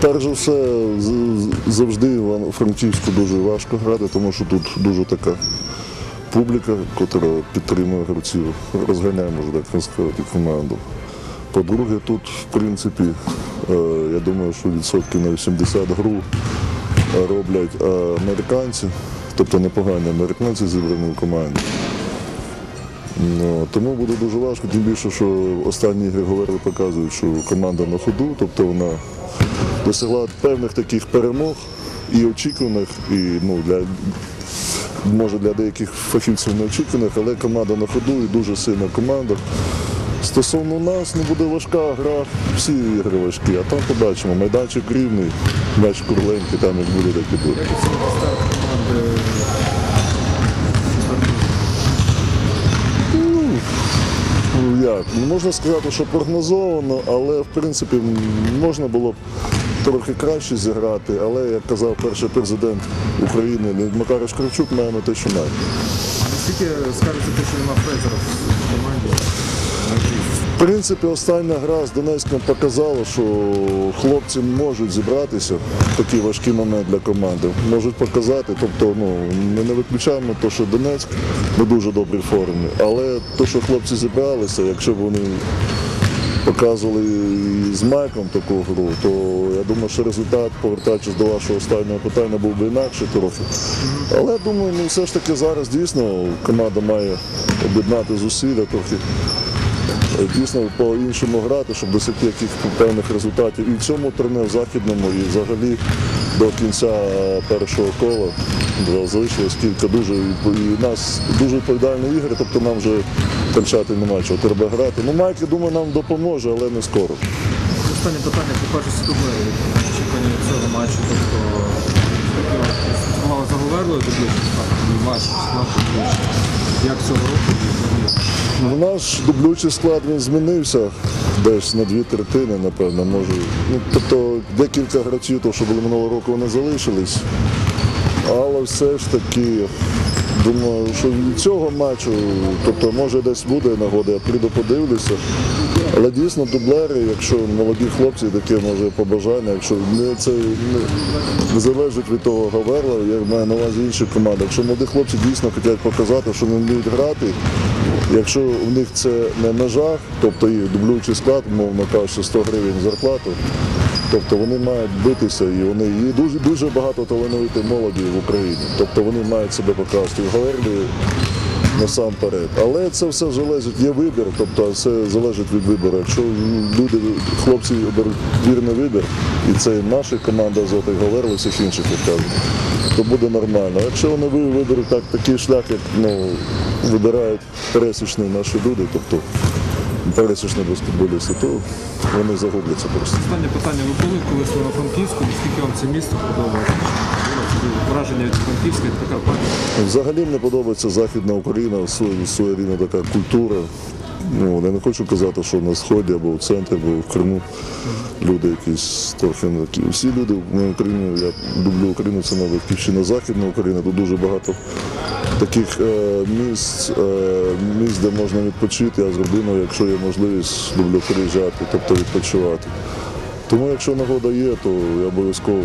Перш за все, завжди в Франківську дуже важко грати, тому що тут дуже така публіка, яка підтримує гравців, розганяє, можна так сказати, команду. По-друге, тут, в принципі, е, я думаю, що відсотків на 80 гру роблять е, американці, тобто непогані американці зібрані в команді. Ну, тому буде дуже важко, тим більше, що останні ігри говорили, показують, що команда на ходу, тобто вона досягла певних таких перемог і очікуваних, і ну, для, може для деяких фахівців неочікуваних, але команда на ходу і дуже сильна команда. Стосовно нас, ну буде важка гра, всі ігри важкі, а там побачимо. Майданчик рівний, м'яч курленький, там як буде, так і буде. Не можна сказати, що прогнозовано, але в принципі можна було б трохи краще зіграти. Але як казав перший президент України Леонід Макарович Кравчук, маємо те, що маємо. Наскільки скажете те, що нема Фрезера в команді? В принципі, остання гра з Донецьком показала, що хлопці можуть зібратися в такий важкий момент для команди. Можуть показати. Тобто, ну ми не виключаємо те, що Донецьк не дуже добрій формі, але те, що хлопці зібралися, якщо б вони показували з Майком таку гру, то я думаю, що результат, повертаючись до вашого останнього питання, був би інакше трохи. Але думаю, ну все ж таки зараз дійсно команда має об'єднати зусилля трохи дійсно по-іншому грати, щоб досягти якихось певних результатів і в цьому турнірі, в західному, і взагалі до кінця першого кола залишилось кілька дуже і нас дуже відповідальні ігри, тобто нам вже кончати нема чого. Треба грати. Ну, Майк, я думаю, нам допоможе, але не скоро. Останнє питання по першості дублерів. Очікування цього матчу. Тобто слідкували за Говерлою дублюючи матч, склад дублюючи. Як цього року? Ну, Наш дублючий склад він змінився десь на дві третини, напевно, може. Ну, тобто декілька гравців, то, що були минулого року, вони залишились. Але все ж таки, думаю, що від цього матчу, тобто може десь буде нагода, я прийду подивлюся. Але дійсно дублери, якщо молоді хлопці, таке може побажання, якщо не це не, не залежить від того Гаверла, я маю на увазі інші команди. Якщо молоді хлопці дійсно хочуть показати, що вони вміють грати, якщо в них це не межа, тобто їх дублюючий склад, мовно кажучи, 100 гривень зарплату, Тобто вони мають битися і вони і дуже дуже багато талановитої молоді в Україні. Тобто вони мають себе покласти в Говерлі насамперед. Але це все залежить, є вибір, тобто все залежить від вибору. Якщо люди, хлопці оберуть вірний вибір, і це наша команда Зоти Говерли, всіх інших кажуть, то буде нормально. Якщо вони виберуть так, такий шлях, як ну, вибирають пересічні наші люди, тобто пересічні баскетболісти, то вони загубляться просто. Останнє питання. Ви були колись на Франківську, наскільки вам це місто подобається? Враження від Франківська, від Прикарпаття? Взагалі мені подобається Західна Україна, своя- своєрідна така культура. Ну, я не хочу казати, що на сході або в центрі, або в Криму люди якісь трохи не такі. Всі люди в Україні, я люблю Україну, це не батьківщина Західна Україна, тут дуже багато таких е, місць, е, місць, де можна відпочити, а з родиною, якщо є можливість, люблю приїжджати, тобто відпочивати. Тому якщо нагода є, то я обов'язково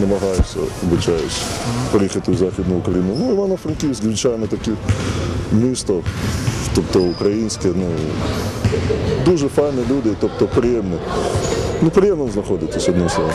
намагаюся, обичаюсь, приїхати в Західну Україну. Ну, Івано-Франківськ, звичайно, таке місто, тобто українське, ну дуже файні люди, тобто приємно. Ну, приємно знаходитися одним словом.